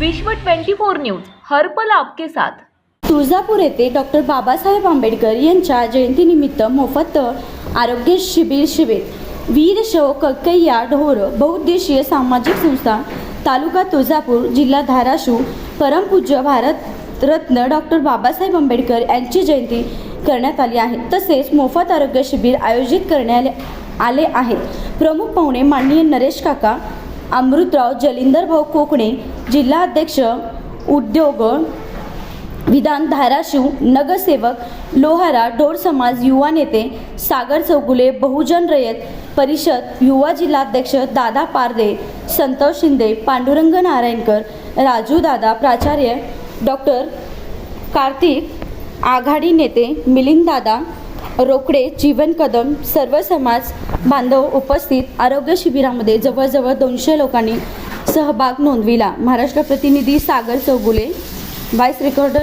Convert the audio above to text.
विश्व 24 न्यूज हरपल आपके साथ. तुळजापूर येथे डॉक्टर बाबासाहेब आंबेडकर यांच्या जयंतीनिमित्त मोफत आरोग्य शिबिर शिबिर. वीर शव कक्कैया ढोर बहुउद्देशीय सामाजिक संस्था तालुका तुळजापूर जिल्हा धाराशिव परमपूज्य भारत रत्न डॉक्टर बाबासाहेब आंबेडकर यांची जयंती करण्यात आली आहे. तसेच मोफत आरोग्य शिबिर आयोजित करण्यात आले आहे. प्रमुख पाहुणे माननीय नरेश काका अमृतराव जलिंदर भाऊ कोकणे जिल्हा अध्यक्ष उद्योग विधान धाराशिव नगरसेवक लोहारा ढोर समाज युवा नेते सागर चौगुले बहुजन रयत परिषद युवा जिल्हाध्यक्ष दादा पारदे संतोष शिंदे पांडुरंग नारायणकर राजू दादा प्राचार्य डॉक्टर कार्तिक आघाडी नेते मिलिंद दादा रोकडे जीवन कदम सर्व समाज बांधव उपस्थित आरोग्य शिबिरामध्ये जवळजवळ दोनशे लोकांनी सहभाग नोंदविला. महाराष्ट्र प्रतिनिधी सागर चौगुले व्हाईस रेकॉर्डर